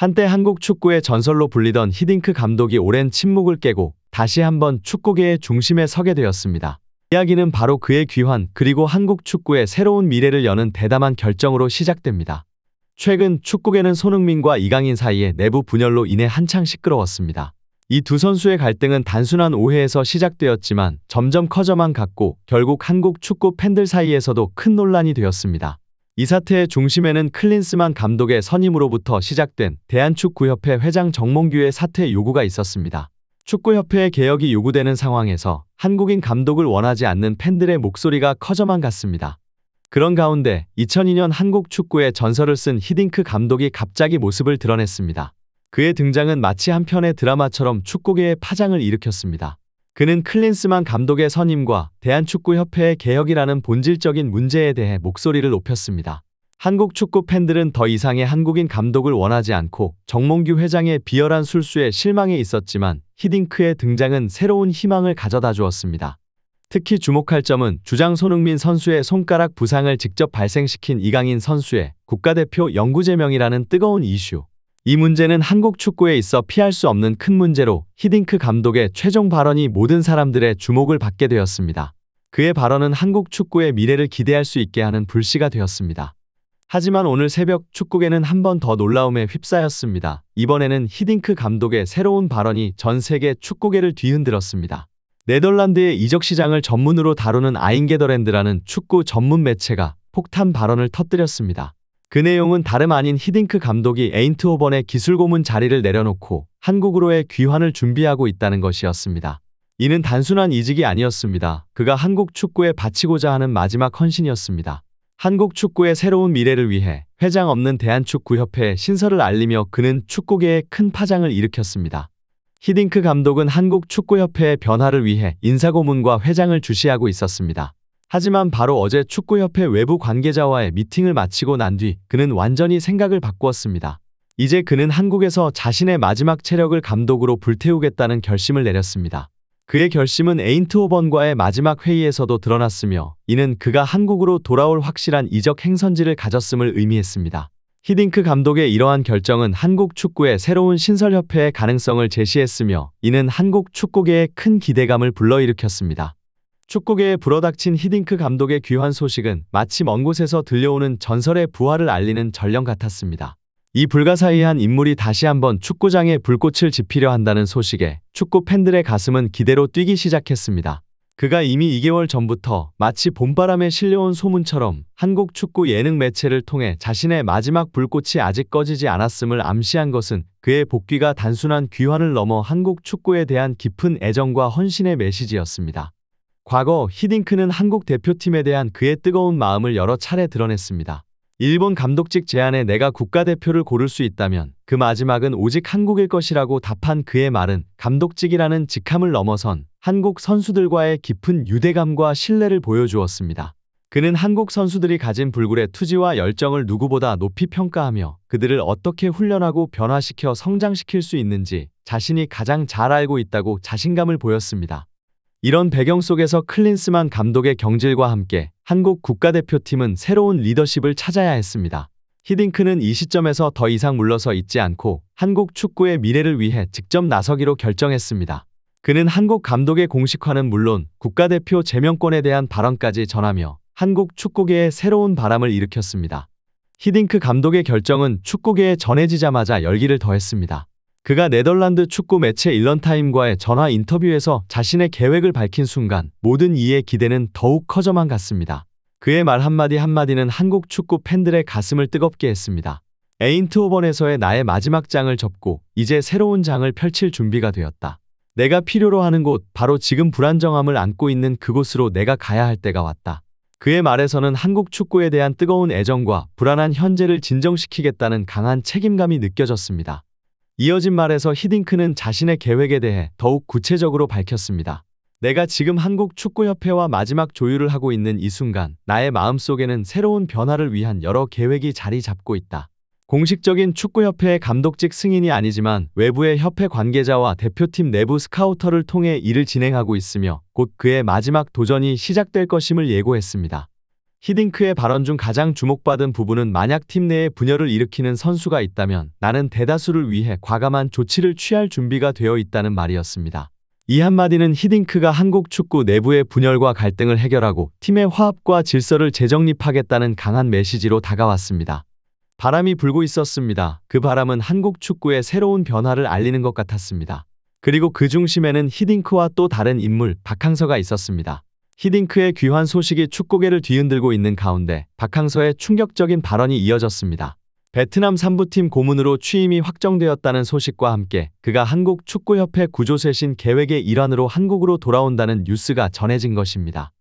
한때 한국 축구의 전설로 불리던 히딩크 감독이 오랜 침묵을 깨고 다시 한번 축구계의 중심에 서게 되었습니다. 이야기는 바로 그의 귀환 그리고 한국 축구의 새로운 미래를 여는 대담한 결정으로 시작됩니다. 최근 축구계는 손흥민과 이강인 사이의 내부 분열로 인해 한창 시끄러웠습니다. 이 두 선수의 갈등은 단순한 오해에서 시작되었지만 점점 커져만 갔고 결국 한국 축구 팬들 사이에서도 큰 논란이 되었습니다. 이 사태의 중심에는 클린스만 감독의 선임으로부터 시작된 대한축구협회 회장 정몽규의 사퇴 요구가 있었습니다. 축구협회의 개혁이 요구되는 상황에서 한국인 감독을 원하지 않는 팬들의 목소리가 커져만 갔습니다. 그런 가운데 2002년 한국 축구의 전설을 쓴 히딩크 감독이 갑자기 모습을 드러냈습니다. 그의 등장은 마치 한 편의 드라마처럼 축구계의 파장을 일으켰습니다. 그는 클린스만 감독의 선임과 대한축구협회의 개혁이라는 본질적인 문제에 대해 목소리를 높였습니다. 한국 축구 팬들은 더 이상의 한국인 감독을 원하지 않고 정몽규 회장의 비열한 술수에 실망해 있었지만 히딩크의 등장은 새로운 희망을 가져다 주었습니다. 특히 주목할 점은 주장 손흥민 선수의 손가락 부상을 직접 발생시킨 이강인 선수의 국가대표 영구 제명이라는 뜨거운 이슈. 이 문제는 한국 축구에 있어 피할 수 없는 큰 문제로 히딩크 감독의 최종 발언이 모든 사람들의 주목을 받게 되었습니다. 그의 발언은 한국 축구의 미래를 기대할 수 있게 하는 불씨가 되었습니다. 하지만 오늘 새벽 축구계는 한 번 더 놀라움에 휩싸였습니다. 이번에는 히딩크 감독의 새로운 발언이 전 세계 축구계를 뒤흔들었습니다. 네덜란드의 이적 시장을 전문으로 다루는 아인게더랜드라는 축구 전문 매체가 폭탄 발언을 터뜨렸습니다. 그 내용은 다름 아닌 히딩크 감독이 에인트호번의 기술 고문 자리를 내려놓고 한국으로의 귀환을 준비하고 있다는 것이었습니다. 이는 단순한 이직이 아니었습니다. 그가 한국 축구에 바치고자 하는 마지막 헌신이었습니다. 한국 축구의 새로운 미래를 위해 회장 없는 대한축구협회에 신설을 알리며 그는 축구계에 큰 파장을 일으켰습니다. 히딩크 감독은 한국 축구협회의 변화를 위해 인사고문과 회장을 주시하고 있었습니다. 하지만 바로 어제 축구협회 외부 관계자와의 미팅을 마치고 난 뒤 그는 완전히 생각을 바꾸었습니다. 이제 그는 한국에서 자신의 마지막 체력을 감독으로 불태우겠다는 결심을 내렸습니다. 그의 결심은 에인트호번과의 마지막 회의에서도 드러났으며 이는 그가 한국으로 돌아올 확실한 이적 행선지를 가졌음을 의미했습니다. 히딩크 감독의 이러한 결정은 한국 축구의 새로운 신설협회의 가능성을 제시했으며 이는 한국 축구계에 큰 기대감을 불러일으켰습니다. 축구계에 불어닥친 히딩크 감독의 귀환 소식은 마치 먼 곳에서 들려오는 전설의 부활을 알리는 전령 같았습니다. 이 불가사의한 인물이 다시 한번 축구장에 불꽃을 지피려 한다는 소식에 축구 팬들의 가슴은 기대로 뛰기 시작했습니다. 그가 이미 2개월 전부터 마치 봄바람에 실려온 소문처럼 한국 축구 예능 매체를 통해 자신의 마지막 불꽃이 아직 꺼지지 않았음을 암시한 것은 그의 복귀가 단순한 귀환을 넘어 한국 축구에 대한 깊은 애정과 헌신의 메시지였습니다. 과거 히딩크는 한국 대표팀에 대한 그의 뜨거운 마음을 여러 차례 드러냈습니다. 일본 감독직 제안에 내가 국가대표를 고를 수 있다면 그 마지막은 오직 한국일 것이라고 답한 그의 말은 감독직이라는 직함을 넘어선 한국 선수들과의 깊은 유대감과 신뢰를 보여주었습니다. 그는 한국 선수들이 가진 불굴의 투지와 열정을 누구보다 높이 평가하며 그들을 어떻게 훈련하고 변화시켜 성장시킬 수 있는지 자신이 가장 잘 알고 있다고 자신감을 보였습니다. 이런 배경 속에서 클린스만 감독의 경질과 함께 한국 국가대표팀은 새로운 리더십을 찾아야 했습니다. 히딩크는 이 시점에서 더 이상 물러서 있지 않고 한국 축구의 미래를 위해 직접 나서기로 결정했습니다. 그는 한국 감독의 공식화는 물론 국가대표 제명권에 대한 발언까지 전하며 한국 축구계에 새로운 바람을 일으켰습니다. 히딩크 감독의 결정은 축구계에 전해지자마자 열기를 더했습니다. 그가 네덜란드 축구 매체 일런타임과의 전화 인터뷰에서 자신의 계획을 밝힌 순간 모든 이의 기대는 더욱 커져만 갔습니다. 그의 말 한마디 한마디는 한국 축구 팬들의 가슴을 뜨겁게 했습니다. 에인트호번에서의 나의 마지막 장을 접고 이제 새로운 장을 펼칠 준비가 되었다. 내가 필요로 하는 곳, 바로 지금 불안정함을 안고 있는 그곳으로 내가 가야 할 때가 왔다. 그의 말에서는 한국 축구에 대한 뜨거운 애정과 불안한 현재를 진정시키겠다는 강한 책임감이 느껴졌습니다. 이어진 말에서 히딩크는 자신의 계획에 대해 더욱 구체적으로 밝혔습니다. 내가 지금 한국 축구협회와 마지막 조율을 하고 있는 이 순간 나의 마음속에는 새로운 변화를 위한 여러 계획이 자리 잡고 있다. 공식적인 축구협회의 감독직 승인이 아니지만 외부의 협회 관계자와 대표팀 내부 스카우터를 통해 일을 진행하고 있으며 곧 그의 마지막 도전이 시작될 것임을 예고했습니다. 히딩크의 발언 중 가장 주목받은 부분은 만약 팀 내에 분열을 일으키는 선수가 있다면 나는 대다수를 위해 과감한 조치를 취할 준비가 되어 있다는 말이었습니다. 이 한마디는 히딩크가 한국 축구 내부의 분열과 갈등을 해결하고 팀의 화합과 질서를 재정립하겠다는 강한 메시지로 다가왔습니다. 바람이 불고 있었습니다. 그 바람은 한국 축구의 새로운 변화를 알리는 것 같았습니다. 그리고 그 중심에는 히딩크와 또 다른 인물 박항서가 있었습니다. 히딩크의 귀환 소식이 축구계를 뒤흔들고 있는 가운데 박항서의 충격적인 발언이 이어졌습니다. 베트남 3부팀 고문으로 취임이 확정되었다는 소식과 함께 그가 한국 축구협회 구조쇄신 계획의 일환으로 한국으로 돌아온다는 뉴스가 전해진 것입니다.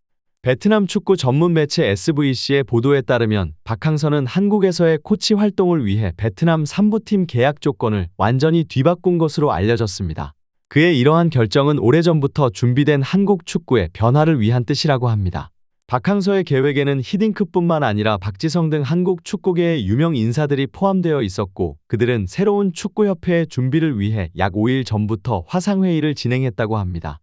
베트남 축구 전문 매체 SVC의 보도에 따르면 박항서는 한국에서의 코치 활동을 위해 베트남 3부팀 계약 조건을 완전히 뒤바꾼 것으로 알려졌습니다. 그의 이러한 결정은 오래전부터 준비된 한국 축구의 변화를 위한 뜻이라고 합니다. 박항서의 계획에는 히딩크뿐만 아니라 박지성 등 한국 축구계의 유명 인사들이 포함되어 있었고 그들은 새로운 축구협회의 준비를 위해 약 5일 전부터 화상회의를 진행했다고 합니다.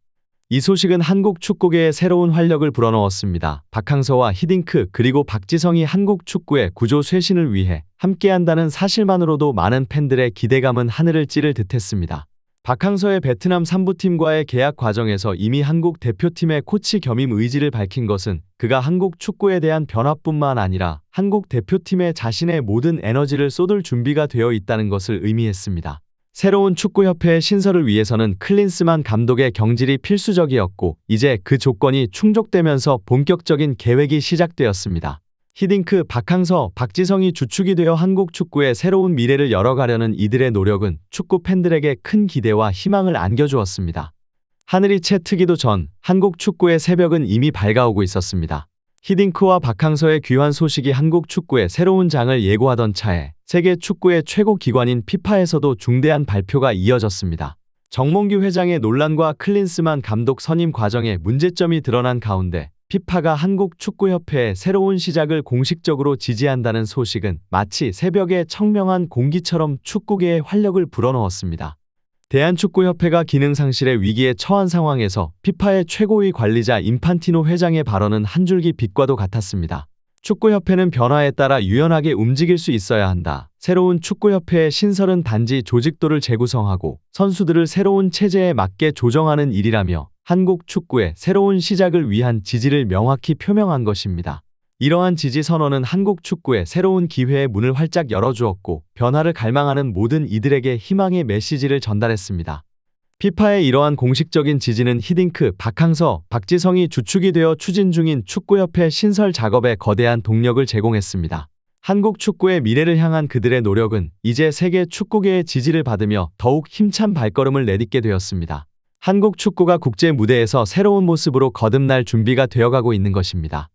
이 소식은 한국 축구계에 새로운 활력을 불어넣었습니다. 박항서와 히딩크 그리고 박지성이 한국 축구의 구조 쇄신을 위해 함께한다는 사실만으로도 많은 팬들의 기대감은 하늘을 찌를 듯했습니다. 박항서의 베트남 3부팀과의 계약 과정에서 이미 한국 대표팀의 코치 겸임 의지를 밝힌 것은 그가 한국 축구에 대한 변화뿐만 아니라 한국 대표팀에 자신의 모든 에너지를 쏟을 준비가 되어 있다는 것을 의미했습니다. 새로운 축구협회의 신설을 위해서는 클린스만 감독의 경질이 필수적이었고 이제 그 조건이 충족되면서 본격적인 계획이 시작되었습니다. 히딩크, 박항서, 박지성이 주축이 되어 한국 축구의 새로운 미래를 열어가려는 이들의 노력은 축구 팬들에게 큰 기대와 희망을 안겨주었습니다. 하늘이 채 트기도 전 한국 축구의 새벽은 이미 밝아오고 있었습니다. 히딩크와 박항서의 귀환 소식이 한국 축구의 새로운 장을 예고하던 차에 세계 축구의 최고 기관인 피파에서도 중대한 발표가 이어졌습니다. 정몽규 회장의 논란과 클린스만 감독 선임 과정에 문제점이 드러난 가운데 피파가 한국 축구협회의 새로운 시작을 공식적으로 지지한다는 소식은 마치 새벽의 청명한 공기처럼 축구계의 활력을 불어넣었습니다. 대한축구협회가 기능 상실의 위기에 처한 상황에서 피파의 최고위 관리자 인판티노 회장의 발언은 한 줄기 빛과도 같았습니다. 축구협회는 변화에 따라 유연하게 움직일 수 있어야 한다. 새로운 축구협회의 신설은 단지 조직도를 재구성하고 선수들을 새로운 체제에 맞게 조정하는 일이라며 한국 축구의 새로운 시작을 위한 지지를 명확히 표명한 것입니다. 이러한 지지 선언은 한국 축구의 새로운 기회의 문을 활짝 열어주었고 변화를 갈망하는 모든 이들에게 희망의 메시지를 전달했습니다. 피파의 이러한 공식적인 지지는 히딩크, 박항서, 박지성이 주축이 되어 추진 중인 축구협회 신설 작업에 거대한 동력을 제공했습니다. 한국 축구의 미래를 향한 그들의 노력은 이제 세계 축구계의 지지를 받으며 더욱 힘찬 발걸음을 내딛게 되었습니다. 한국 축구가 국제 무대에서 새로운 모습으로 거듭날 준비가 되어가고 있는 것입니다.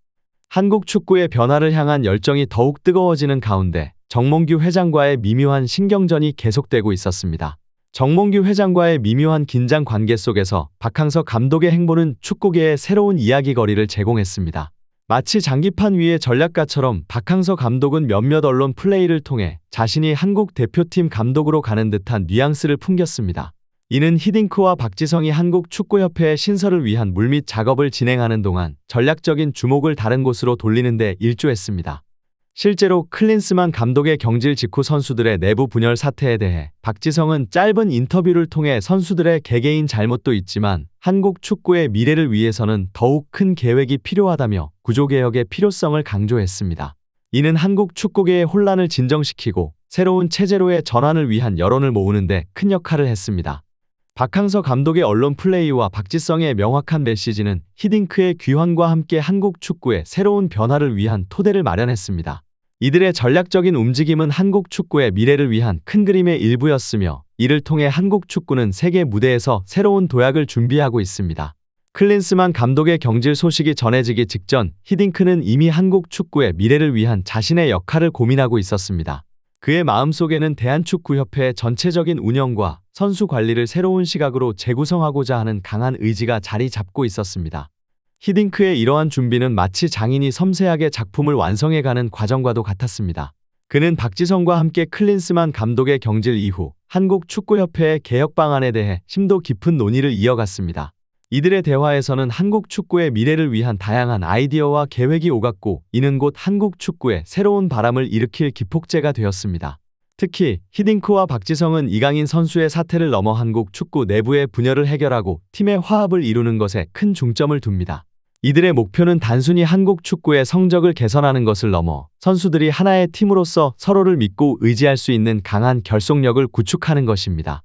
한국 축구의 변화를 향한 열정이 더욱 뜨거워지는 가운데 정몽규 회장과의 미묘한 신경전이 계속되고 있었습니다. 정몽규 회장과의 미묘한 긴장 관계 속에서 박항서 감독의 행보는 축구계의 새로운 이야기거리를 제공했습니다. 마치 장기판 위의 전략가처럼 박항서 감독은 몇몇 언론 플레이를 통해 자신이 한국 대표팀 감독으로 가는 듯한 뉘앙스를 풍겼습니다. 이는 히딩크와 박지성이 한국 축구협회의 신설을 위한 물밑 작업을 진행하는 동안 전략적인 주목을 다른 곳으로 돌리는 데 일조했습니다. 실제로 클린스만 감독의 경질 직후 선수들의 내부 분열 사태에 대해 박지성은 짧은 인터뷰를 통해 선수들의 개개인 잘못도 있지만 한국 축구의 미래를 위해서는 더욱 큰 계획이 필요하다며 구조개혁의 필요성을 강조했습니다. 이는 한국 축구계의 혼란을 진정시키고 새로운 체제로의 전환을 위한 여론을 모으는 데 큰 역할을 했습니다. 박항서 감독의 언론 플레이와 박지성의 명확한 메시지는 히딩크의 귀환과 함께 한국 축구의 새로운 변화를 위한 토대를 마련했습니다. 이들의 전략적인 움직임은 한국 축구의 미래를 위한 큰 그림의 일부였으며 이를 통해 한국 축구는 세계 무대에서 새로운 도약을 준비하고 있습니다. 클린스만 감독의 경질 소식이 전해지기 직전 히딩크는 이미 한국 축구의 미래를 위한 자신의 역할을 고민하고 있었습니다. 그의 마음속에는 대한축구협회의 전체적인 운영과 선수 관리를 새로운 시각으로 재구성하고자 하는 강한 의지가 자리 잡고 있었습니다. 히딩크의 이러한 준비는 마치 장인이 섬세하게 작품을 완성해가는 과정과도 같았습니다. 그는 박지성과 함께 클린스만 감독의 경질 이후 한국 축구협회의 개혁 방안에 대해 심도 깊은 논의를 이어갔습니다. 이들의 대화에서는 한국 축구의 미래를 위한 다양한 아이디어와 계획이 오갔고 이는 곧 한국 축구에 새로운 바람을 일으킬 기폭제가 되었습니다. 특히 히딩크와 박지성은 이강인 선수의 사태를 넘어 한국 축구 내부의 분열을 해결하고 팀의 화합을 이루는 것에 큰 중점을 둡니다. 이들의 목표는 단순히 한국 축구의 성적을 개선하는 것을 넘어 선수들이 하나의 팀으로서 서로를 믿고 의지할 수 있는 강한 결속력을 구축하는 것입니다.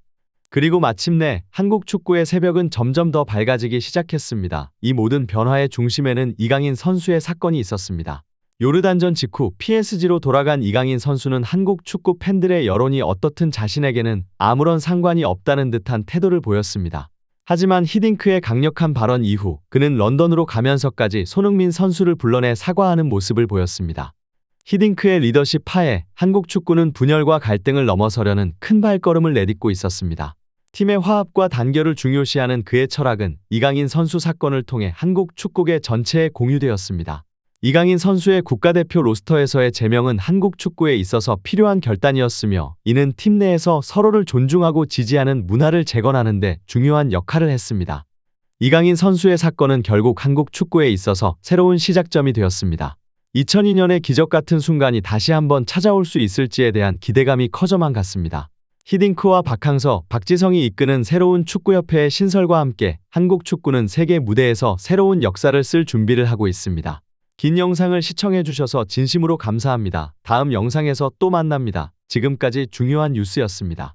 그리고 마침내 한국 축구의 새벽은 점점 더 밝아지기 시작했습니다. 이 모든 변화의 중심에는 이강인 선수의 사건이 있었습니다. 요르단전 직후 PSG로 돌아간 이강인 선수는 한국 축구 팬들의 여론이 어떻든 자신에게는 아무런 상관이 없다는 듯한 태도를 보였습니다. 하지만 히딩크의 강력한 발언 이후 그는 런던으로 가면서까지 손흥민 선수를 불러내 사과하는 모습을 보였습니다. 히딩크의 리더십 하에 한국 축구는 분열과 갈등을 넘어서려는 큰 발걸음을 내딛고 있었습니다. 팀의 화합과 단결을 중요시하는 그의 철학은 이강인 선수 사건을 통해 한국 축구계 전체에 공유되었습니다. 이강인 선수의 국가대표 로스터에서의 제명은 한국 축구에 있어서 필요한 결단이었으며 이는 팀 내에서 서로를 존중하고 지지하는 문화를 재건하는 데 중요한 역할을 했습니다. 이강인 선수의 사건은 결국 한국 축구에 있어서 새로운 시작점이 되었습니다. 2002년의 기적 같은 순간이 다시 한번 찾아올 수 있을지에 대한 기대감이 커져만 갔습니다. 히딩크와 박항서, 박지성이 이끄는 새로운 축구협회의 신설과 함께 한국 축구는 세계 무대에서 새로운 역사를 쓸 준비를 하고 있습니다. 긴 영상을 시청해주셔서 진심으로 감사합니다. 다음 영상에서 또 만납니다. 지금까지 중요한 뉴스였습니다.